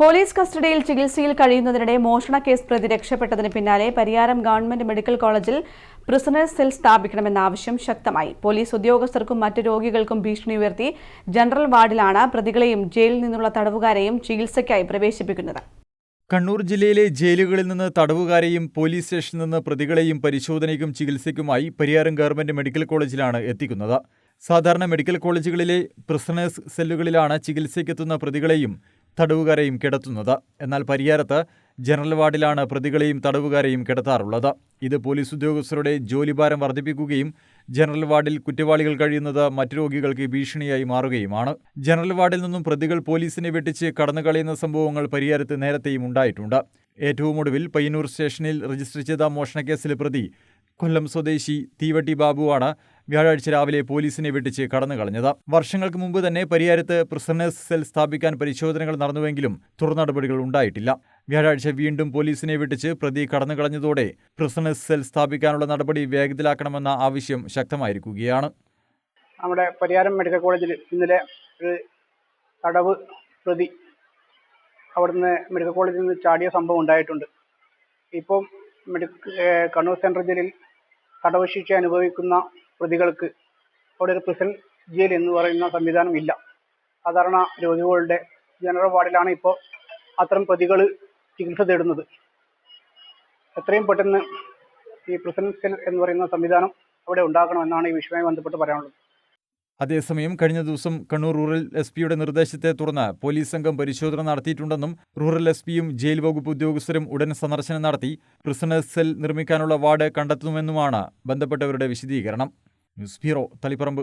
Police കസ്റ്റഡിയിൽ ചികിത്സയിൽ കഴിയുന്നതിനിടെ മോഷണ കേസ് പ്രതി രക്ഷപ്പെട്ടതിന് പിന്നാലെ പരിയാരം ഗവൺമെന്റ് മെഡിക്കൽ കോളേജിൽ പ്രിസണേഴ്സ് സെൽ സ്ഥാപിക്കണമെന്ന ആവശ്യം ശക്തമായി. പോലീസ് ഉദ്യോഗസ്ഥർക്കും മറ്റ് രോഗികൾക്കും ഭീഷണി ഉയർത്തി ജനറൽ വാർഡിലാണ് പ്രതികളെയും ജയിലിൽ നിന്നുള്ള തടവുകാരെയും ചികിത്സയ്ക്കായി പ്രവേശിപ്പിക്കുന്നത്. കണ്ണൂർ ജില്ലയിലെ ജയിലുകളിൽ നിന്ന് തടവുകാരെയും പോലീസ് സ്റ്റേഷനിൽ നിന്ന് പ്രതികളെയും പരിശോധനയ്ക്കും ചികിത്സയ്ക്കുമായി പരിയാരം ഗവൺമെന്റ് മെഡിക്കൽ കോളേജിലാണ് എത്തിക്കുന്നത്. സാധാരണ മെഡിക്കൽ കോളേജുകളിലെ പ്രിസണേഴ്സ് സെല്ലുകളിലാണ് ചികിത്സയ്ക്കെത്തുന്ന പ്രതികളെയും തടവുകാരെയും കിടത്തുന്നത്. എന്നാൽ പരിയാരത്ത് ജനറൽ വാർഡിലാണ് പ്രതികളെയും തടവുകാരെയും കിടത്താറുള്ളത്. ഇത് പോലീസ് ഉദ്യോഗസ്ഥരുടെ ജോലിഭാരം വർദ്ധിപ്പിക്കുകയും ജനറൽ വാർഡിൽ കുറ്റവാളികൾ കഴിയുന്നത് മറ്റു രോഗികൾക്ക് ഭീഷണിയായി മാറുകയുമാണ്. ജനറൽ വാർഡിൽ നിന്നും പ്രതികൾ പോലീസിനെ വെട്ടിച്ച് കടന്നു കളയുന്ന സംഭവങ്ങൾ പരിയാരത്ത് നേരത്തെയും ഉണ്ടായിട്ടുണ്ട്. ഏറ്റവും ഒടുവിൽ പയ്യന്നൂർ സ്റ്റേഷനിൽ രജിസ്റ്റർ ചെയ്ത മോഷണക്കേസിലെ പ്രതി കൊല്ലം സ്വദേശി തീവട്ടി ബാബുവാണ് വ്യാഴാഴ്ച രാവിലെ പോലീസിനെ വെട്ടിച്ച് കടന്നുകളഞ്ഞത്. വർഷങ്ങൾക്ക് മുമ്പ് തന്നെ പരിയാരത്ത് പ്രിസണേഴ്സ് സെൽ സ്ഥാപിക്കാൻ പരിശോധനകൾ നടന്നുവെങ്കിലും തുടർ നടപടികൾ ഉണ്ടായിട്ടില്ല. വ്യാഴാഴ്ച വീണ്ടും പോലീസിനെ വെട്ടിച്ച് പ്രതി കടന്നു കളഞ്ഞതോടെ പ്രിസണേഴ്സ് സെൽ സ്ഥാപിക്കാനുള്ള നടപടി വേഗത്തിലാക്കണമെന്ന ആവശ്യം ശക്തമായിരിക്കുകയാണ്. നമ്മുടെ പരിയാരം മെഡിക്കൽ കോളേജിൽ ഇന്നലെ ഒരു തടവ് പ്രതി അവിടുന്ന് മെഡിക്കൽ കോളേജിൽ നിന്ന് ചാടിയ സംഭവം ഉണ്ടായിട്ടുണ്ട്. ഇപ്പം മെഡിക്കൽ കണ്ണൂർ സെൻട്രൽ ജയിലിൽ തടവ് ശിക്ഷ അനുഭവിക്കുന്ന പ്രതികൾക്ക് അവിടെ ഒരു പ്രിസൺ ജയിൽ എന്ന് പറയുന്ന സംവിധാനം ഇല്ല. സാധാരണ രോഗികളുടെ ജനറൽ വാർഡിലാണ് ഇപ്പോൾ അത്തരം പ്രതികൾ ചികിത്സ തേടുന്നത്. എത്രയും പെട്ടെന്ന് ഈ പ്രിസൺ സെൽ എന്ന് പറയുന്ന സംവിധാനം അവിടെ ഉണ്ടാക്കണമെന്നാണ് ഈ വിഷയവുമായി ബന്ധപ്പെട്ട് പറയാനുള്ളത്. അതേസമയം കഴിഞ്ഞ ദിവസം കണ്ണൂർ റൂറൽ എസ് പിയുടെ നിർദ്ദേശത്തെ തുടർന്ന് പോലീസ് സംഘം പരിശോധന നടത്തിയിട്ടുണ്ടെന്നും റൂറൽ എസ് പിയും ജയിൽ വകുപ്പ് ഉദ്യോഗസ്ഥരും ഉടൻ സന്ദർശനം നടത്തി പ്രിസണേഴ്സ് സെൽ നിർമ്മിക്കാനുള്ള വാർഡ് കണ്ടെത്തുമെന്നുമാണ് ബന്ധപ്പെട്ടവരുടെ വിശദീകരണം. ന്യൂസ് തളിപ്പറമ്പ്